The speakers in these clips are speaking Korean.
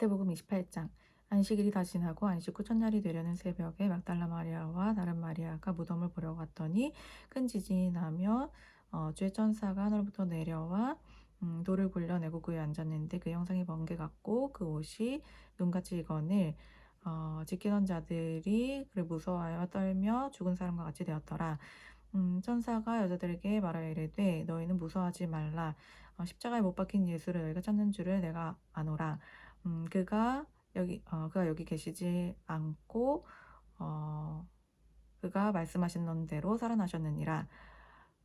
마태복음 28장 안식일이 다 지나고 안식 후 첫날이 되려는 새벽에 막달라 마리아와 다른 마리아가 무덤을 보러 갔더니 큰 지진이 나며 어, 주의 천사가 하늘부터 내려와 음, 돌을 굴려내고 그에 앉았는데 그 형상이 번개 같고 그 옷이 눈같이 익어늘 어, 지키던 자들이 그를 무서워하여 떨며 죽은 사람과 같이 되었더라. 음, 천사가 여자들에게 말하여 이르되 너희는 무서워하지 말라. 어, 십자가에 못 박힌 예수를 너희가 찾는 줄을 내가 아노라. 음, 그가 여기 어, 그가 여기 계시지 않고 어, 그가 말씀하신 대로 살아나셨느니라.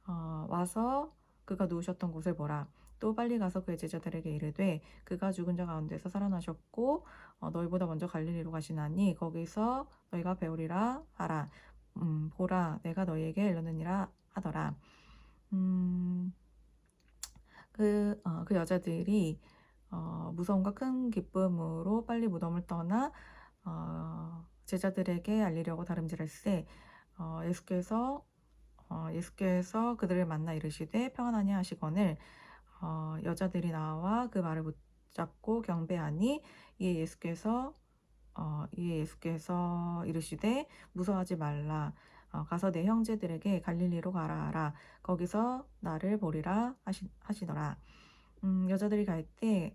어, 와서 그가 누우셨던 곳을 보라. 또 빨리 가서 그의 제자들에게 이르되 그가 죽은 자 가운데서 살아나셨고 어, 너희보다 먼저 갈릴리로 가시나니 거기서 너희가 배우리라 하라. 음, 보라 내가 너희에게 이르느니라 하더라. 음, 그, 어, 그 여자들이 어, 무서움과 큰 기쁨으로 빨리 무덤을 떠나 어, 제자들에게 알리려고 다름질할세 어, 예수께서 어, 예수께서 그들을 만나 이르시되 평안하니 하시거늘 어, 여자들이 나와 그 말을 붙잡고 경배하니 이에 예수께서 어, 이에 예수께서 이르시되 무서워하지 말라. 어, 가서 내 형제들에게 갈릴리로 가라 하라. 거기서 나를 보리라 하시, 하시더라. 음, 여자들이 갈때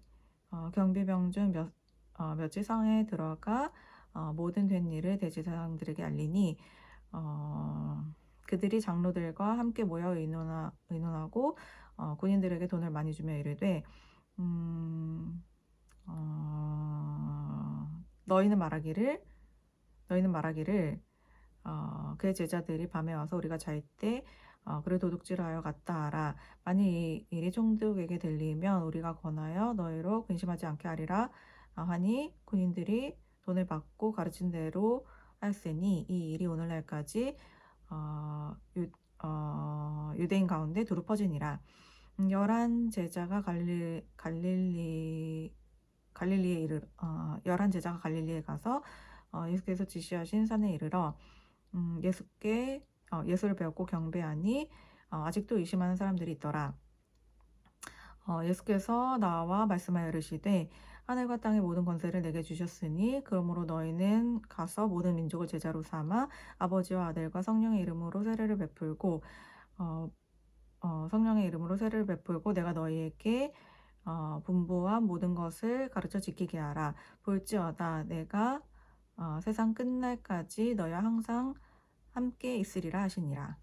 어, 경비병 중 몇, 어, 몇지 성에 들어가 어, 모든 된 일을 대제사장들에게 알리니 어, 그들이 장로들과 함께 모여 의논하, 의논하고 어, 군인들에게 돈을 많이 주며 이르되 음, 어, 너희는 말하기를 너희는 말하기를 어, 그의 제자들이 밤에 와서 우리가 잘 때 어, 그를 도둑질하여 갔다 하라. 만일 이 일이 총독에게 들리면 우리가 권하여 너희로 근심하지 않게 하리라 어, 하니 군인들이 돈을 받고 가르친 대로 할세니 이 일이 오늘날까지 어, 유, 어, 유대인 가운데 두루 퍼지니라. 음, 열한 제자가 갈릴, 갈릴리 갈릴리에 이르 어, 열한 제자가 갈릴리에 가서 어, 예수께서 지시하신 산에 이르러 음, 예수께 어, 예수를 배웠고 경배하니 어, 아직도 의심하는 사람들이 있더라. 어, 예수께서 나와 말씀하여 이르시되 하늘과 땅의 모든 권세를 내게 주셨으니 그러므로 너희는 가서 모든 민족을 제자로 삼아 아버지와 아들과 성령의 이름으로 세례를 베풀고 어, 어, 성령의 이름으로 세례를 베풀고 내가 너희에게 어, 분부한 모든 것을 가르쳐 지키게 하라. 볼지어다 내가 어, 세상 끝날까지 너희와 항상 함께 있으리라 하시니라.